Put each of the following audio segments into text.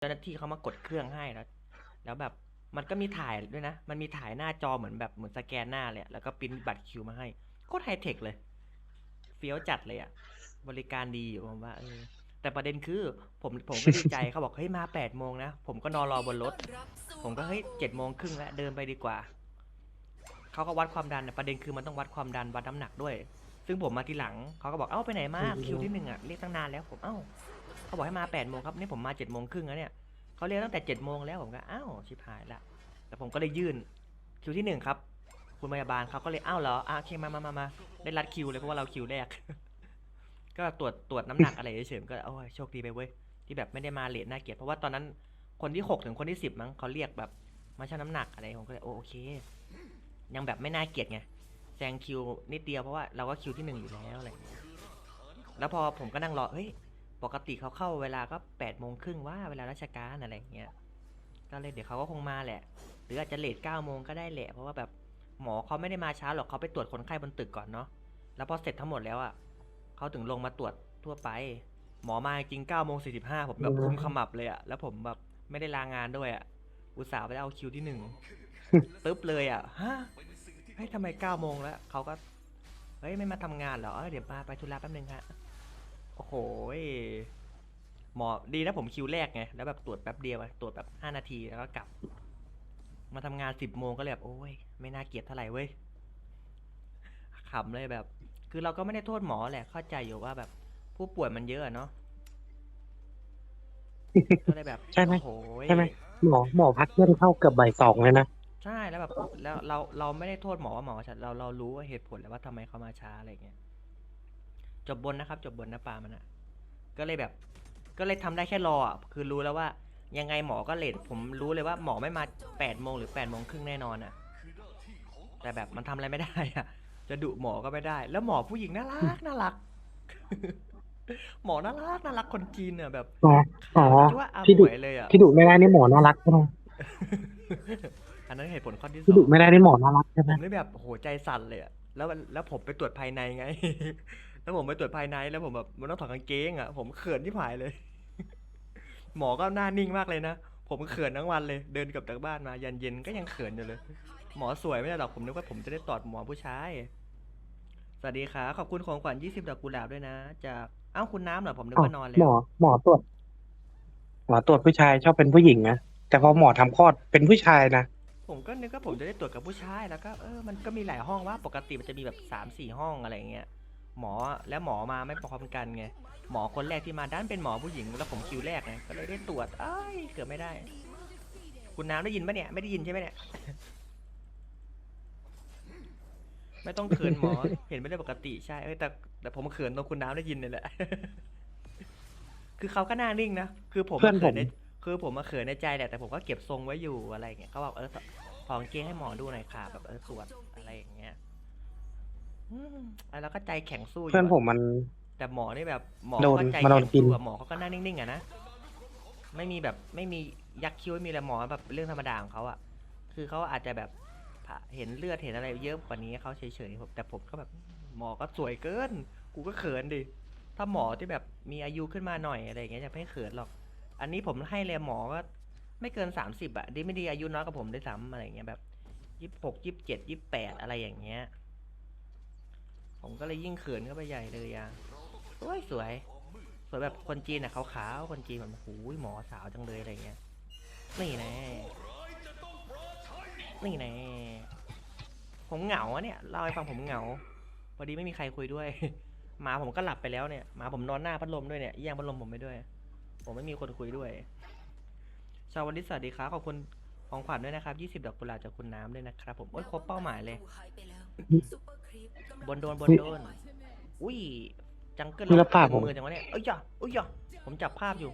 เจ้าหน้าที่เขามากดเครื่องให้แล้ว แล้วแบบมันก็มีถ่ายด้วยนะ มันมีถ่ายหน้าจอเหมือนแบบเหมือนสแกนหน้าเลยอะแล้วก็ปริ้นบัตรคิวมาให้โคตรไฮเทคเลย เฟี้ยวจัดเลยอะบริการดีอยู่ผมว่าเออแต่ประเด็นคือผมผมก็ดีใจเขาบอกเฮ้ยมาแปดโมงนะผมก็นอนรอบนรถ ผมก็เฮ้ยเจ็ดโมงครึ่งแล้วเดินไปดีกว่าเขาก็วัดความดันนะประเด็นคือมันต้องวัดความดันวัดน้ำหนักด้วย ซึ่งผมมาทีหลังเขาก็บอกเอ้าไปไหนมาคิวที่หนึ่งอะเรียกตั้งนานแล้วผมเอ้า เขาบอกให้มาแปดโมงครับนี่ผมมาเจ็ดโมงครึ่งแล้วเนี่ยเขาเรียกตั้งแต่เจ็ดโมงแล้วผมก็อ้าวชิบหายละแต่ผมก็เลยยื่นคิวที่หนึ่งครับ คุณพยาบาลเขาก็เลยอ้าวเหรออะโอเคมามามามาได้รัดคิวเลยเพราะว่าเราคิวแรก ก็ตรวจตรวจน้ำหนักอะไรเฉยๆก็โอ้ยโชคดีไปเว้ยที่แบบไม่ได้มาเลทน่าเกลียดเพราะว่าตอนนั้นคนที่หกถึงคนที่สิบมั้งเขาเรียกแบบมาชั่งน้ำหนักอะไรผมก็เลยโอโอเค ยังแบบไม่น่าเกลียดไงแซงคิวนิดเดียวเพราะว่าเราก็คิวที่หนึ่งอยู่แล้วอะไรอย่างเงี้ยแล้วพอผมก็นั่งรอเฮ้ย ปกติเขาเข้าเวลาก็แปดโมงครึ่งว่าเวลาราชการอะไรเงี้ย ก็เลยเดี๋ยวเขาก็คงมาแหละ หรืออาจจะเลทเก้าโมงก็ได้แหละ เพราะว่าแบบหมอเขาไม่ได้มาช้าหรอกเขาไปตรวจคนไข้บนตึกก่อนเนาะ แล้วพอเสร็จทั้งหมดแล้วอะเขาถึงลงมาตรวจทั่วไป หมอมาจริงเก้าโมงสี่สิบห้าผมแบบคุมขมับเลยอะ แล้วผมแบบไม่ได้ลางานด้วยอะ อุตส่าห์ไปเอาคิวที่หนึ่งตึ๊บเลยอะ ฮะ เฮ้ยทำไมเก้าโมงแล้วเขาก็ เฮ้ยไม่มาทำงานเหรอเอ้ยเดี๋ยวมาไปธุระแป๊บนึงฮะ โอ้โหยหมอดีนะผมคิวแรกไง แล้วแบบตรวจแป๊บเดียวอะตรวจแบบห้านาทีแล้วก็กลับ มาทำงานสิบโมงก็เลยแบบโอ้ย ไม่น่าเกลียดเท่าไหร่เว้ยขำเลยแบบ คือเราก็ไม่ได้โทษหมอแหละเข้าใจอยู่ว่าแบบ ผู้ป่วยมันเยอะอะเนาะก็เลยแบบใช่ไหมโอ้โหยใช่ไหมหมอหมอพักเที่ยงเข้าเกือบบ่ายสองเลยนะใช่แล้วแบบแล้วเราเราไม่ได้โทษหมอว่าหมอช้าเราเรารู้ว่าเหตุผลแล้วว่าทำไมเขามาช้าอะไรเงี้ย จบบนนะครับ จบบนนะปลามันอะก็เลยแบบ ก็เลยทำได้แค่รออะคือรู้แล้วว่า ยังไงหมอก็เลทผมรู้เลยว่าหมอไม่มาแปดโมงหรือแปดโมงครึ่งแน่นอนอะแต่แบบมันทำอะไรไม่ได้อะจะดุหมอก็ไม่ได้ แล้วหมอผู้หญิงน่ารักน่ารัก หมอน่ารักน่ารักคนจีนอะแบบอ๋ออ๋อขาวจ้วะอาพี่หดุมวยเลยอะพี่ดุไม่ได้นี่หมอน่ารักใช่ไหมอันนั้นเหตุผลข้อที่สพี่อดุงไม่ได้นี่หมอน่ารักใช่ผไหมมนี่แบบโหใจสั่นเลยอะแล้วมันแล้วผมไปตรวจภายในไง แล้วผมไปตรวจภายในแล้วผมแบบมันต้องถอดกางเกงอะผมเขินที่ผายเลย หมอก็หน้านิ่งมากเลยนะผมเขินทั้งวันเลย เดินกลับจากบ้านมายันเย็นก็ยังเขินอยู่เลย หมอสวยไม่ได้หรอกผมนึกว่าผมจะได้ตอดหมอผู้ชายสวัสดีครับขอบคุณของขวัญ20ดอกกุหลาบด้วยนะจากเอ้าคุณน้ำเหรอผมนึกอ๋อว่านอนแล้หมวอหมอตรวจหมอตรวจผู้ชายชอบเป็นผู้หญิงนะแต่พอหมอทำคลอดเป็นผู้ชายนะผมก็นึกว่าผมจะได้ตรวจกับผู้ชายแล้วก็เออมันก็มีหลายห้องว่าปกติมันจะมีแบบสามสี่ห้องอะไรอย่างเงี้ย หมอแล้วหมอมาไม่พร้อมกันไงหมอคนแรกที่มาด้านเป็นหมอผู้หญิงแล้วผมคิวแรกไงก็เลยได้ตรวจเอ้ยเกือบไม่ได้ คุณน้ำได้ยินปะเนี่ยไม่ได้ยินใช่ไหมเนี่ย ไม่ต้องเขินหมอ เห็นไม่ได้ปกติใช่เอ้ยแต่แต่ผมเขินตรงคุณน้ำได้ยินนี่แหละ คือเขาก็หน่านิ่งนะคือผมเพื่อนมาเขินผมในคือผมมาเขินในใจแหละแต่ผมก็เก็บทรงไว้อยู่อะไรอย่างเงี้ยเขาบอกเออถอดกางเกงให้หมอดูหน่อยค่ะแบบเออตรวจอะไรอย่างเงี้ย อืมแล้วก็ใจแข็งสู้อยู่เพื่อนอะผมมัน แต่หมอนี่แบบหมอโดนก็ใจมาโดแข็นงกิน สู้อะหมอเขาก็หน้านิ่งๆอะนะไม่มีแบบไม่มียักคิ้วไม่มีอะไรหมอแบบเรื่องธรรมดาของเขาอะคือเขาอาจจะแบบผ่าเห็นเลือดเห็นอะไรเยอะกว่านี้เขาเฉยๆผมแต่ผมก็แบบหมอก็สวยเกิน กูก็เขินดิถ้าหมอที่แบบมีอายุขึ้นมาหน่อยอะไรอย่างเงี้ยจะไม่เขินหรอก อันนี้ผมให้เลยหมอก็ไม่เกินสามสิบอะดีไม่ดีอายุน้อยกว่าผมได้วยซ้ำอะไรอย่างเงี้ยแบบยี่สิบหกยี่สิบเจ็ดยี่สิบแปดอะไรอย่างเงี้ย ผมก็เลยยิ่งเขินเข้าไปใหญ่เลยอะสวยสวยสวยแบบคนจีนอะขาวๆคนจีนแบบหูยหมอสาวจังเลยอะไรเงี้ยนี่แน่นี่แน่ผมเหงาอะเนี่ยเล่าให้ฟังผมเหงาพอดีไม่มีใครคุยด้วยหมาผมก็หลับไปแล้วเนี่ยหมาผมนอนหน้าพัดลมด้วยเนี่ยแย่งพัดลมผมไปด้วย ผมไม่มีคนคุยด้วย ชาววันนี้สวัสดีครับขอบคุณของขวัญด้วยนะครับ 20 ดอกกุหลาบจากคุณน้ำด้วยนะครับ ผมโอ้ยครบเป้าหมายเลย บนโดนบนโดน อุ้ย จังเกิลนี่แล้วปากผม มือจังวะเนี่ยเอ้ยอย่าเอ้ยอย่าผมจับภาพอยู่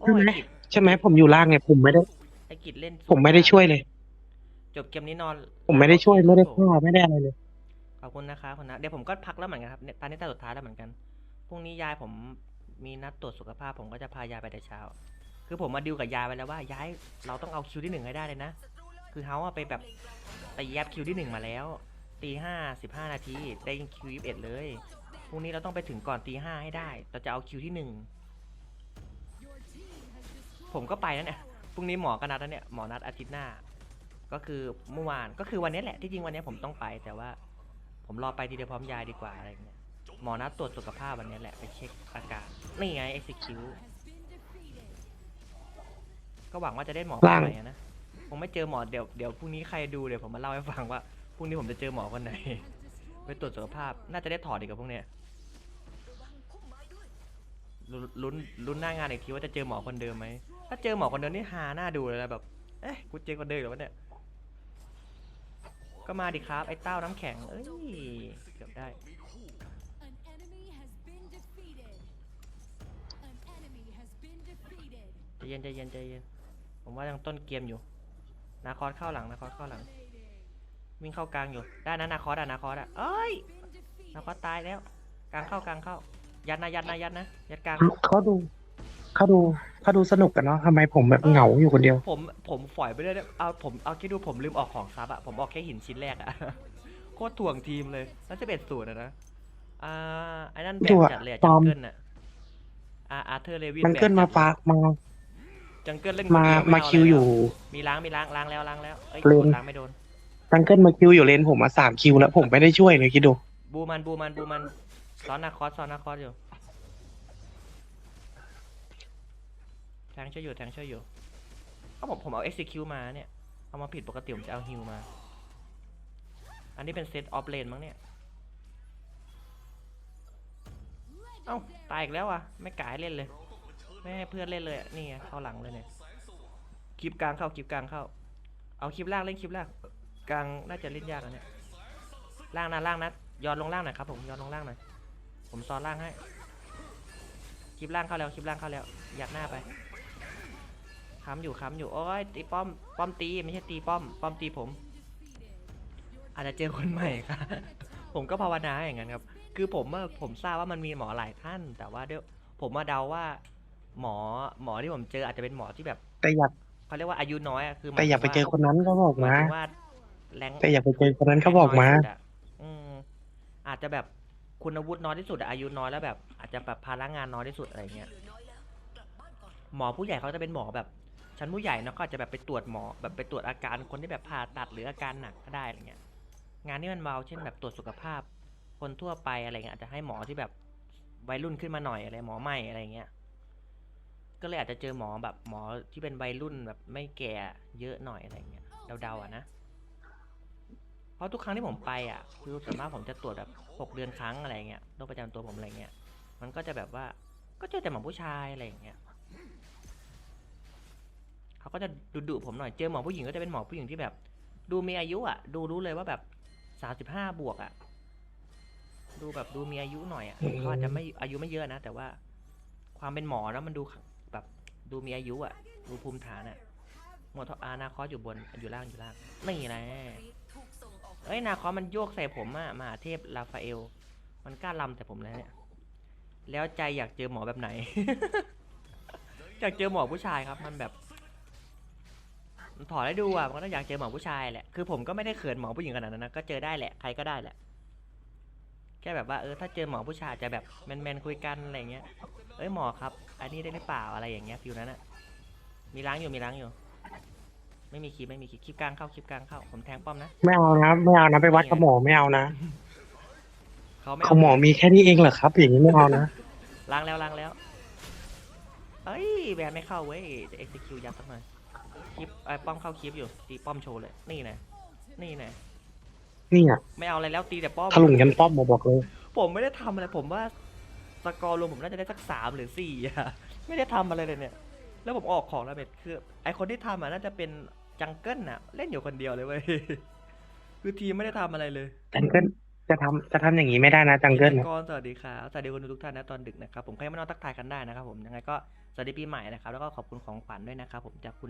โอ้ใช่ยไหมไอ้กิจใช่ไหมผมอยู่ล่างไงผมไม่ได้ ไอ้กิจเล่นผมไม่ได้ช่วยเลย จบเกมนี้นอนผมไม่ได้ช่วยไม่ได้ฆ่าไม่ได้อะไรเลย ขอบคุณนะครับคุณนะเดี๋ยวผมก็พักแล้วเหมือนกันครับเนี่ยตอนนี้ตาสุดท้ายแล้วเหมือนกันพรุ่งนี้ยายผมมีนัดตรวจสุขภาพผมก็จะพายายไปแต่เช้า คือผมมาดิวกับยายไว้แล้วว่าย้ายเราต้องเอาคิวที่หนึ่งให้ได้เลยนะ คือเขาอะไปแบบไปแยบคิวที่หนึ่งมาแล้ว ตีห้าสิบห้านาทีได้คิวยี่สิบเอ็ดเลยพรุ่งนี้เราต้องไปถึงก่อนตีห้าให้ได้ เราจะเอาคิวที่หนึ่งผมก็ไปนั่นเนี่ยพรุ่งนี้หมอก็นัดแล้วเนี่ยหมอนัดอาทิตย์หน้า ก็คือเมื่อวานก็คือวันนี้แหละที่จริงวันนี้ผมต้องไปแต่ว่า ผมรอไปทีเดียวพร้อมยายดีกว่าอะไรเงี้ยหมอนัดตรวจสุขภาพวันนี้แหละไปเช็คอาการนี่ไง execute ก็หวังว่าจะได้หมอคนร่างไหนอะนะผมไม่เจอหมอเดี๋ยวเดี๋ยวพรุ่งนี้ใครดูเดี๋ยวผมมาเล่าให้ฟังว่า พรุ่งนี้ผมจะเจอหมอคนไหน ไปตรวจสุขภาพ น่าจะได้ถอดอีกกับพวกเนี้ยลุ้นลุ้นหน้างานอีกทีว่าจะเจอหมอคนเดิมไหม ถ้าเจอหมอคนเดิมนี่ฮาหน้าดูเลยนะแบบ เอ๊ะ กูเจอคนเดิมเหรอวะเนี่ย ก็มาดิครับไอ้เต้าน้ำแข็ง เอ้ย เกือบได้ ใจเย็นใจเย็นใจเย็น ผมว่ายังต้นเกมอยู่ นาคอสเข้าหลัง นาคอสเข้าหลัง วิ่งเข้ากลางอยู่ได้นะนาคอสอะนาคอสอะเอ้ย Been นา defeated. คอสตายแล้ว กลางเข้ากลางเข้า ยัดนะยัดนะยัดนะยัดกลาง เขาดูเขาดูเขาดูสนุกกันเนาะทำไมผมแบบเหงาอยู่คนเดียว ผมผมฝอยไปเรื่อยๆเอาผมเอาคิดดูผมลืมออกของซับอะผมออกแค่หินชิ้นแรกอะ โคตรถ่วงทีมเลยแล้วจะเป็นสูตรอะนะ อ่าไอ้นั่นแบถ่บวงจัดเลยอะปลจัองมเกิลอะอ่าอาร์เธอร์เลวินมันเกินมาฟ้ามาจังเกิลเล่นมาคนเดียวไมาเคิวอยู่ มีล้างมีล้างล้างแล้วล้างแล้วเอ้ยเลนล้างไม่โดน จังเกิลมาคิวอยู่เลนผมมาสามคิวแล้วผมไม่ได้ช่วยเลยคิดดู บูมันบูมันบูมันซ้อนนาคอสซ้อนนาคอสอยู่ แทงช่วยอยู่แทงช่วยอยู่ก็ผมผมเอา execute มาเนี่ย เอามาผิดปกติผมจะเอาฮิวมา อันนี้เป็นเซตออฟเลนมั้งเนี่ย เอ้าตายอีกแล้วอะ ไม่กายเล่นเลย ไม่ให้เพื่อนเล่นเลยอะนี่ไงเข้าหลังเลยเนี่ย คลิปกลางเข้าคลิปกลางเข้า เอาคลิปล่างเล่นคลิปล่าง กลางน่าจะเล่นยากนะเนี่ยล่างนะล่างนะย้อนลงล่างหน่อยครับผมย้อนลงล่างหน่อยผมซ้อนล่างให้คลิปล่างเข้าแล้วคลิปล่างเข้าแล้วยัดหน้าไปค้ำอยู่ค้ำอยู่โอ้ยตีป้อมป้อมตีไม่ใช่ตีป้อมป้อมตีผม อาจจะเจอคนใหม่ค่ะผมก็ภาวนาอย่างนั้นครับ คือผมอะผมทราบว่ามันมีหมอหลายท่าน แต่ว่าเดี๋ยวผมมาเดาว่า หมอหมอที่ผมเจออาจจะเป็นหมอที่แบบแต่อยากเขาเรียกว่าอายุน้อยอะคือหมแต่อยากไปเจอคนนั้นก็บอกหมายมาถึงว่า แรงแต่อยากไปเจอคนนั้นเขาบอกมาน้ยสุดะอืมอาจจะแบบคุณวุฒิน้อยที่สุดอะอายุน้อยแล้วแบบ อาจจะแบบภาระงานน้อยที่สุดอะไรเงี้ยหมอผู้ใหญ่เขาจะเป็นหมอแบบชั้นผู้ใหญ่เนอะก็อาจจะแบบไปตรวจหมอแบบไปตรวจอาการคนที่แบบผ่าตัดหรืออาการหนักก็ได้อะไรเงี้ย งานที่มันเบาเช่นแบบตรวจสุขภาพ คนทั่วไปอะไรเงี้ยอาจจะให้หมอที่แบบวัยรุ่นขึ้นมาหน่อยอะไรหมอใหม่อะไรเงี้ย ก็เลยอาจจะเจอหมอแบบหมอที่เป็นวัยรุ่นแบบไม่แก่เยอะหน่อยอะไรเงี้ยเดาๆอะนะเพ ราะทุกครั้งที่ผมไปอะคือส่วนมากผมจะตรวจแบบหกเดือนครั้งอะไรเงี้ยโรคประจำตัวผมอะไรเงี้ยมันก็จะแบบว่าก็เจอแต่หมอผู้ชายอะไรอย่างเงี้ยเขาก็จะดุดุผมหน่อยเจอหมอผู้หญิงก็จะเป็นหมอผู้หญิงที่แบบ ดูมีอายุอะ ดูรู้เลยว่าแบบสามสิบห้าบวกอะ ดูแบบดูมีอายุหน่อยอะเขาอาจจะไม่อายุไม่เยอะนะแต่ว่า ความเป็นหมอแล้วมันดูแบบดูมีอายุอะ ดูภูมิฐานอะหมดอานาคอสอยู่บนอยู่ล่างอยู่ล่างนี่นะ อ้ยนาคอมันโยกใส่ผมอะมหาเทพราฟาเอล มันกล้าลำแต่ผมแล้วเนี่ย แล้วใจอยากเจอหมอแบบไหน อยากเจอหมอผู้ชายครับ มันแบบมันถอดให้ดูอะมันก็ต้องอยากเจอหมอผู้ชายแหละคือผมก็ไม่ได้เขินหมอผู้หญิงขนาดนั้นนะก็เจอได้แหละใครก็ได้แหละ แค่แบบว่าเออถ้าเจอหมอผู้ชายจะแบบแมนๆคุยกันอะไรเงี้ยเอ้ยหมอครับ อันนี้ได้หรือเปล่าอะไรอย่างเงี้ยฟิวนั้นอะมีล้างอยู่มีล้างอยู่ ไม่มีคลิปไม่มีคลิปคลิปกลางเข้าคลิปกลางเข้าผมแทงป้อมนะไม่เอานะไม่เอานะไปวัดกับหมอไม่เอานะเขาไม่ของหมอมีแค่นี้เองเหรอครับ อย่างนี้ไม่เอานะล้างแล้วล้างแล้วเอ้ยแบนไม่เข้าเว้ยจะ execute ยัดสักหน่อยคลิปไอ้ป้อมเข้าคลิปอยู่ตีป้อมโชว์เลยนี่นะนี่นะนี่อะไม่เอาอะไรแล้วตีแต่ป้อม ถลุงยันป้อมมาบอกเลยผมไม่ได้ทำอะไรผมว่าสกอร์รวมผมน่าจะได้สักสามหรือสี่อะ ไม่ได้ทำอะไรเลยเนี่ย แล้วผมออกของแล้วเบ็ดคือ ไอคนที่ทำอะน่าจะเป็น จังเกิลน่ะ เล่นอยู่คนเดียวเลยเว้ย คือทีมไม่ได้ทำอะไรเลยจังเกิลจะทำจะทำอย่างนี้ไม่ได้นะจังเกิลพินะธีกรสวัสดีครับสวัสดีคนดูทุกท่านนะตอนดึกนะครับผมใครมานอนทักทายกันได้นะครับผมยังไงก็สวัสดีปีใหม่นะครับแล้วก็ขอบคุณของขวัญด้วยนะครับผมจากคุณ